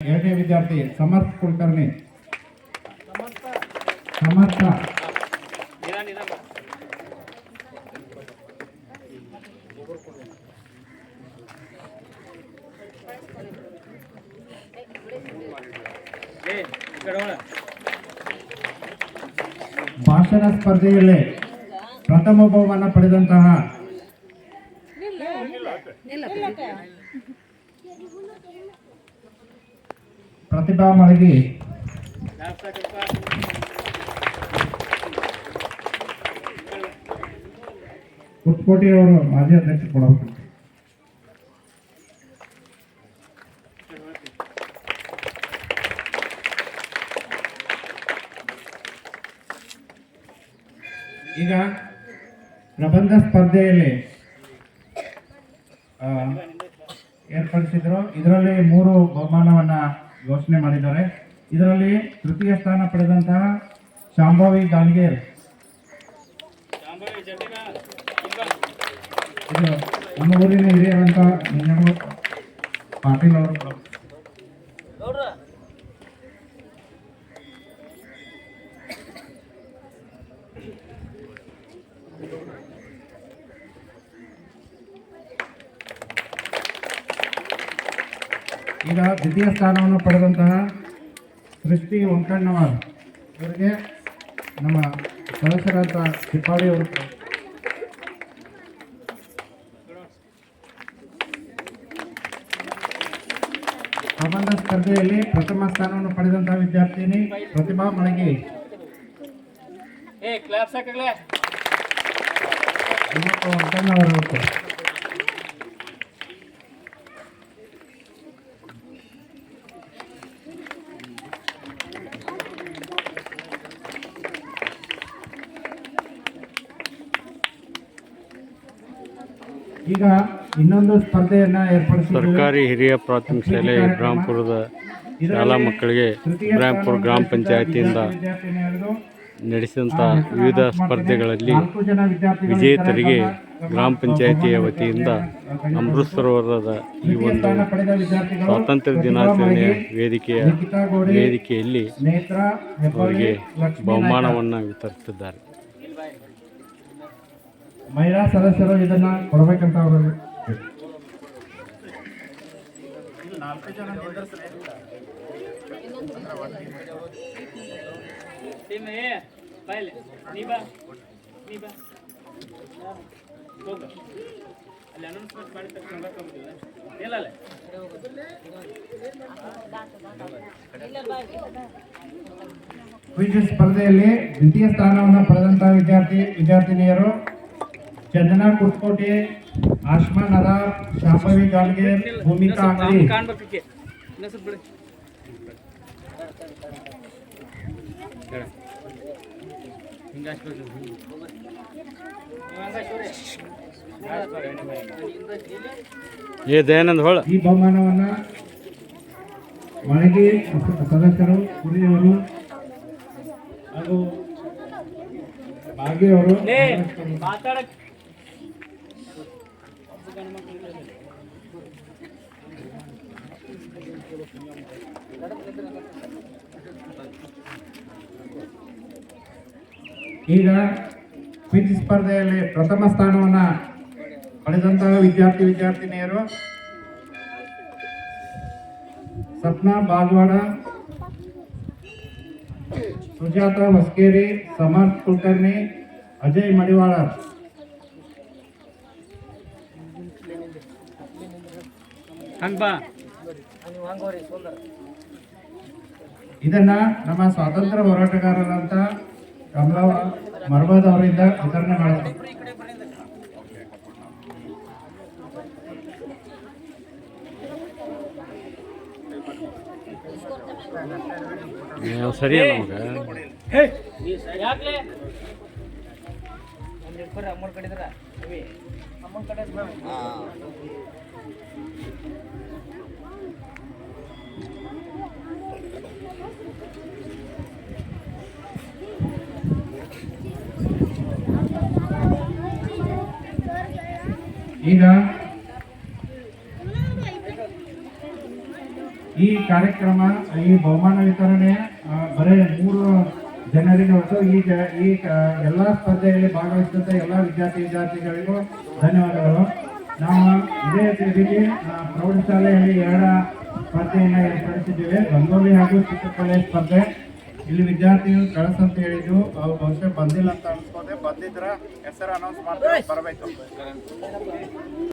ಎರಡನೇ ವಿದ್ಯಾರ್ಥಿ ಸಮರ್ಥ ಕುಲಕರ್ಣಿ. ಸಮರ್ಥ. ಭಾಷಣ ಸ್ಪರ್ಧೆಯಲ್ಲಿ ಪ್ರಥಮ ಬಹುಮಾನ ಪಡೆದಂತಹ ಪ್ರತಿಭಾ ಮಳಗಿ. ಅವರು ಮಾಜಿ ಅಧ್ಯಕ್ಷ ಈಗ ಪ್ರಬಂಧ ಸ್ಪರ್ಧೆಯಲ್ಲಿ ಏರ್ಪಡಿಸಿದ್ರು. ಇದರಲ್ಲಿ ಮೂರು ಬಹುಮಾನವನ್ನ ಘೋಷಣೆ ಮಾಡಿದ್ದಾರೆ. ಇದರಲ್ಲಿ ತೃತೀಯ ಸ್ಥಾನ ಪಡೆದಂತಹ ಶಾಂಭವಿ ಗಾಲ್ಗೇರ್ ನಮ್ಮ ಊರಿನ ಹಿರಿಯರಂತ ಪಾಟೀಲ್ ಅವರು. ಈಗ ದ್ವಿತೀಯ ಸ್ಥಾನವನ್ನು ಪಡೆದಂತಹ ಸೃಷ್ಟಿ ವೆಂಕಣ್ಣವರ್ ಅವರಿಗೆ ನಮ್ಮ ಸದಸ್ಯರಾದ ತಿಪ್ಪಾಡಿ ಅವರು. ಪ್ರಬಂಧ ಸ್ಪರ್ಧೆಯಲ್ಲಿ ಪ್ರಥಮ ಸ್ಥಾನವನ್ನು ಪಡೆದಂತಹ ವಿದ್ಯಾರ್ಥಿನಿ ಪ್ರತಿಭಾ ಮಳಗಿ. ಏ ಅವರು ವಂಕಣ್ಣವರ್ ಈಗ ಇನ್ನೊಂದು ಸ್ಪರ್ಧೆಯನ್ನ ಏರ್ಪಡಿಸಿ ಸರ್ಕಾರಿ ಹಿರಿಯ ಪ್ರಾಥಮಿಕ ಶಾಲೆ ಇಬ್ರಾಂಪುರದ ಶಾಲಾ ಮಕ್ಕಳಿಗೆ ಇಬ್ರಾಂಪುರ ಗ್ರಾಮ ಪಂಚಾಯತಿಯಿಂದ ನಡೆಸಿದಂಥ ವಿವಿಧ ಸ್ಪರ್ಧೆಗಳಲ್ಲಿ ವಿಜೇತರಿಗೆ ಗ್ರಾಮ ಪಂಚಾಯತಿಯ ವತಿಯಿಂದ ಅಮೃತ್ ಸರೋವರದ ಈ ಒಂದು ಸ್ವಾತಂತ್ರ್ಯ ದಿನಾಚರಣೆಯ ವೇದಿಕೆಯ ವೇದಿಕೆಯಲ್ಲಿ ಅವರಿಗೆ ಬಹುಮಾನವನ್ನು ವಿತರಿಸಿದ್ದಾರೆ. ಮಹಿಳಾ ಸದಸ್ಯರು ಇದನ್ನ ಕೊಡಬೇಕಂತ ಅವರು ಟೀಮ್ ಏ ಬಾಯ್ಲೆ. ನೀ ಬಾ ನೀ ಬಾ. ಹೋಗ. ಅಲ್ಲಿ ಅನೌನ್ಸ್ಮೆಂಟ್ ಮಾಡಿದ ತಕ್ಷಣ ಬರ್ಕೊಂಬಿಟ್ಟಿಲ್ಲ ಇಲ್ಲ ಕ್ವಿಜ್ ಸ್ಪರ್ಧೆಯಲ್ಲಿ ದ್ವಿತೀಯ ಸ್ಥಾನವನ್ನು ಪಡೆದಂತಹ ವಿದ್ಯಾರ್ಥಿ ವಿದ್ಯಾರ್ಥಿನಿಯರು ಚಂದನಾ ಕುಟ್ಕೋಟೆ ಆಶ್ಮಾ ನದಾರ್ ಶಾಂಭವಿ ಗಾಲ್ಗೆ ಭೂಮಿಕಾ ಅಂಗಡಿ. ಏ ದಯಾನಂದ್ ಹೊಳ. ಈ ಬಹುಮಾನವನ್ನ ಒಳಗೆ ಸದಸ್ಯರು ಕುರಿಯವರು ಹಾಗೂ ಭಾಗ್ಯವರು ಈಗ ಕ್ವಿಜ್ ಸ್ಪರ್ಧೆಯಲ್ಲಿ ಪ್ರಥಮ ಸ್ಥಾನವನ್ನು ಪಡೆದಂತಹ ವಿದ್ಯಾರ್ಥಿ, ವಿದ್ಯಾರ್ಥಿನಿಯರು ಸಪ್ನಾ ಬಾಗ್ವಾಡ, ಸುಜಾತ ಹೊಸ್ಕೇರಿ ಸಮರ್ಥ್ ಕುಲಕರ್ಣಿ, ಅಜಯ್ ಮಡಿವಾಳ. ಹಂಗ ಬಾ. ಇದನ್ನ ನಮ್ಮ ಸ್ವಾತಂತ್ರ್ಯ ಹೋರಾಟಗಾರರಂತ ಕಮಲ ಮರ್ಬಾದ್ ಅವರಿಂದ ವಿತರಣೆ ಮಾಡಿದ್ರು ಸರಿ. ಅಲ್ಲ ಈಗ ಈ ಕಾರ್ಯಕ್ರಮ ಈ ಬಹುಮಾನ ವಿತರಣೆ ಬರೀ ಮೂರು ಜನರಿಗೆ ಮತ್ತು ಈ ಜ, ಈ ಎಲ್ಲ ಸ್ಪರ್ಧೆಯಲ್ಲಿ ಭಾಗವಹಿಸಿದಂಥ ಎಲ್ಲ ವಿದ್ಯಾರ್ಥಿ, ವಿದ್ಯಾರ್ಥಿಗಳಿಗೂ ಧನ್ಯವಾದಗಳು. ನಮ್ಮ ಇದೇ ರೀತಿ ಪ್ರೌಢಶಾಲೆಯಲ್ಲಿ ಎರಡು ಸ್ಪರ್ಧೆಯನ್ನು ಏರ್ಪಡಿಸಿದ್ದೇವೆ. ರಂಗೋಲಿ ಹಾಗೂ ಚಿತ್ರಕಲೆ ಸ್ಪರ್ಧೆ. ಇಲ್ಲಿ ವಿದ್ಯಾರ್ಥಿಗಳು ಕಳಿಸಂತ ಅಂತ ಹೇಳಿದ್ರು ಅವ್ರು ಬಹುಶಃ ಬಂದಿಲ್ಲ ಅಂತ ಅನ್ಸ್ಕೊಂಡೆ ಬಂದಿದ್ರ ಹೆಸರು ಅನೌನ್ಸ್ ಮಾಡ್ತಾರೆ, ಬರಬೇಕು.